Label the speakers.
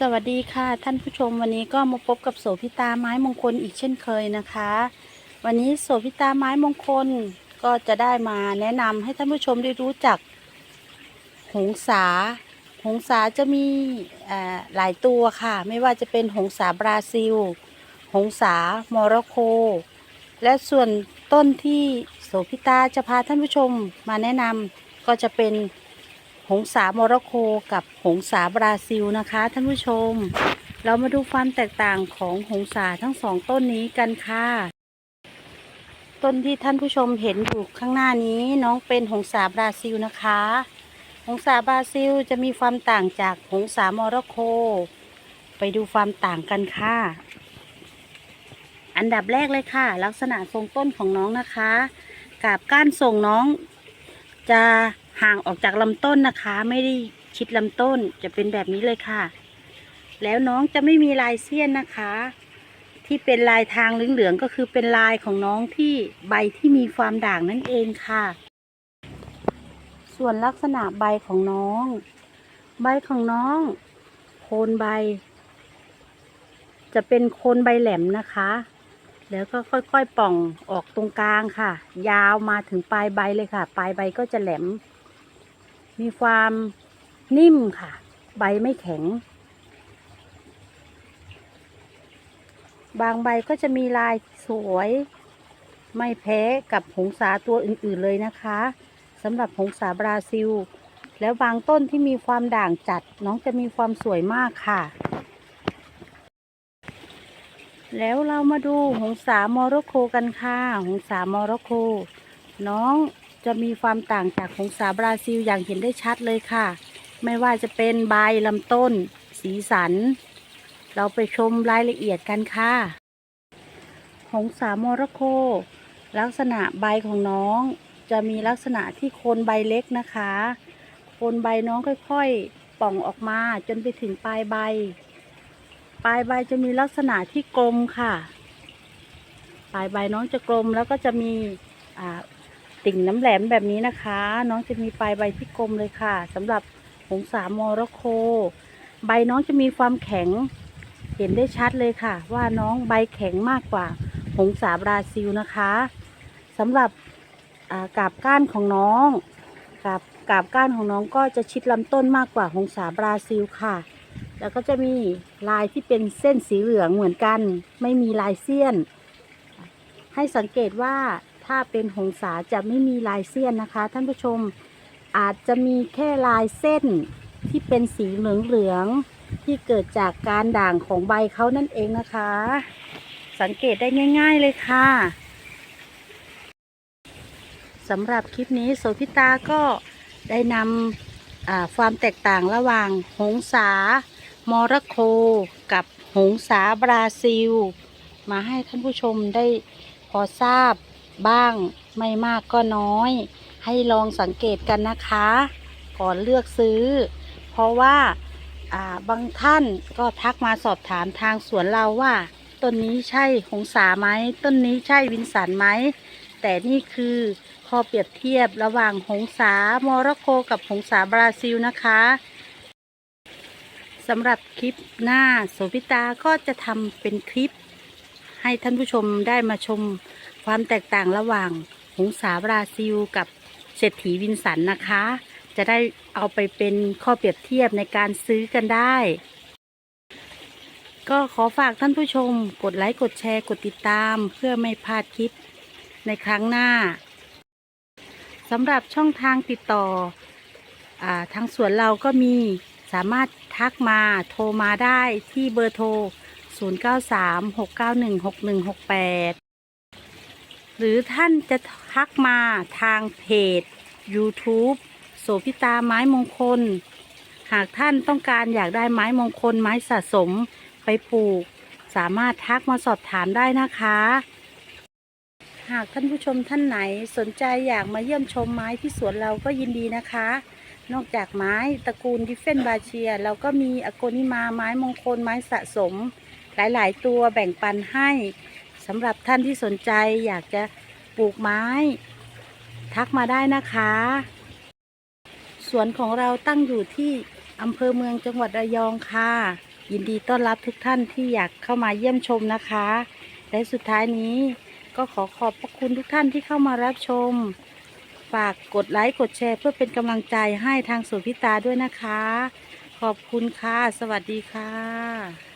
Speaker 1: สวัสดีค่ะท่านผู้ชมวันนี้ก็มาพบกับโสพิตาไม้มงคลอีกเช่นเคยนะคะ วันนี้โสพิตาไม้มงคลก็จะได้มาแนะนำให้ท่านผู้ชมได้รู้จัก หงสาหงสาจะมีหลายตัวค่ะ ไม่ว่าจะเป็นหงสาบราซิล หงสามร็อกโกและส่วนต้นที่โสพิตาจะพาท่านผู้ชมมาแนะนำก็จะเป็น หงสาโมร็อกโกกับหงสาบราซิลนะคะ ท่านผู้ชม เรามาดูความแตกต่างของหงสาทั้งสองต้นนี้กันค่ะ ต้นที่ท่านผู้ชมเห็นอยู่ข้างหน้านี้น้องเป็นหงสาบราซิลนะคะ หงสาบราซิลจะมีความต่างจากหงสาโมร็อกโกไปดูความต่างกันค่ะ อันดับแรกเลยค่ะ ลักษณะทรงต้นของน้องนะคะกาบก้านส่งน้องจะ ห่างออกจากลำต้นนะคะ ไม่ได้ชิดลำต้นจะเป็นแบบนี้เลยค่ะ แล้วน้องจะไม่มีลายเสี้ยนนะคะ ที่เป็นลายทางเหลืองๆก็คือเป็นลายของน้องที่ใบที่มีความด่างนั่นเองค่ะ ส่วนลักษณะใบของน้อง ใบของน้อง โคนใบ จะเป็นโคนใบแหลมนะคะแล้วก็ค่อยๆป่องออกตรงกลางค่ะ ยาวมาถึงปลายใบเลยค่ะ ปลายใบก็จะแหลม มีความนิ่มค่ะ ใบไม่แข็ง บางใบก็จะมีลายสวย ไม่แพ้กับหงสาตัวอื่นๆเลยนะคะสำหรับหงสาบราซิล แล้วบางต้นที่มีความด่างจัด น้องจะมีความสวยมากค่ะ แล้วเรามาดูหงสามอร็อกโกกันค่ะ หงสามอร็อกโกน้อง จะมีความต่างจากหงสาบราซิลอย่างเห็นได้ชัดเลยค่ะ ไม่ว่าจะเป็นใบลำต้น สีสัน เราไปชมรายละเอียดกันค่ะหงสาโมร็อกโกลักษณะใบของน้อง จะมีลักษณะที่โคนใบเล็กนะคะ โคนใบน้องค่อยๆ ป่องออกมาจนไปถึงปลายใบ ปลายใบจะมีลักษณะที่กลมค่ะ ปลายใบน้องจะกลมแล้วก็จะมีอ่า ติ่งน้ำแหลมแบบนี้นะคะ น้องจะมีปลายใบที่กลมเลยค่ะสำหรับหงสามอร็อกโกใบน้องจะมีความแข็งเห็นได้ชัดเลยค่ะ ว่าน้องใบแข็งมากกว่าหงสาบราซิลนะคะสำหรับกาบก้านของน้องกาบกาบก้านของน้องก็จะชิดลำต้นมากกว่าหงสาบราซิลค่ะ แล้วก็จะมีลายที่เป็นเส้นสีเหลืองเหมือนกัน ไม่มีลายเสี้ยน ให้สังเกตว่า ถ้าเป็นหงสาจะไม่มีลายเสี้ยนนะคะ ท่านผู้ชมอาจจะมีแค่ลายเส้นที่เป็นสีเหลืองๆที่เกิดจากการด่างของใบเขานั่นเองนะคะ สังเกตได้ง่าย ๆเลยค่ะสำหรับคลิปนี้โสพิตาก็ได้นำความแตกต่างระหว่างหงสามอร็อกโกกับหงสาบราซิล มาให้ท่านผู้ชมได้พอทราบ บ้างไม่มากก็น้อย ให้ลองสังเกตกันนะคะ ก่อนเลือกซื้อ เพราะว่าาบางท่านก็ทักมาสอบถามทางสวนเราว่า ต้นนี้ใช่หงสาไหมต้นนี้ใช่วินสันไหม แต่นี่คือข้อเปรียบเทียบระหว่างหงสามอร็อกโกกับหงสาบราซิลนะคะสำหรับคลิปหน้าโสพิตาก็จะทำเป็นคลิป ให้ท่านผู้ชมได้มาชม ความแตกต่างระหว่างหงสาบราซิลกับเศรษฐีวินสันนะคะ จะได้เอาไปเป็นข้อเปรียบเทียบในการซื้อกันได้ ก็ขอฝากท่านผู้ชม กดไลค์กดแชร์กดติดตาม เพื่อไม่พลาดคลิปในครั้งหน้าสำหรับช่องทางติดต่ออทางสวนเราก็มีสามารถทักมาโทรมาได้ที่เบอร์โทร 0936916168 หรือท่านจะทักมาทางเพจ YouTube โสพิตาไม้มงคล หากท่านต้องการอยากได้ไม้มงคลไม้สะสมไปปลูก สามารถทักมาสอบถามได้นะคะ หากท่านผู้ชมท่านไหนสนใจอยากมาเยี่ยมชมไม้ที่สวนเราก็ยินดีนะคะ นอกจากไม้ตระกูลดิฟเฟนบาเชีย เราก็มีอโกนิมาไม้มงคลไม้สะสม หลาย ๆ ตัวแบ่งปันให้ สำหรับท่านที่สนใจอยากจะปลูกไม้ ทักมาได้นะคะ สวนของเราตั้งอยู่ที่อำเภอเมืองจังหวัดระยองค่ะ ยินดีต้อนรับทุกท่านที่อยากเข้ามาเยี่ยมชมนะคะ และสุดท้ายนี้ก็ขอขอบพระคุณทุกท่านที่เข้ามารับชม ฝากกดไลค์กดแชร์ เพื่อเป็นกำลังใจให้ทางสวนพิตาด้วยนะคะ ขอบคุณค่ะ สวัสดีค่ะ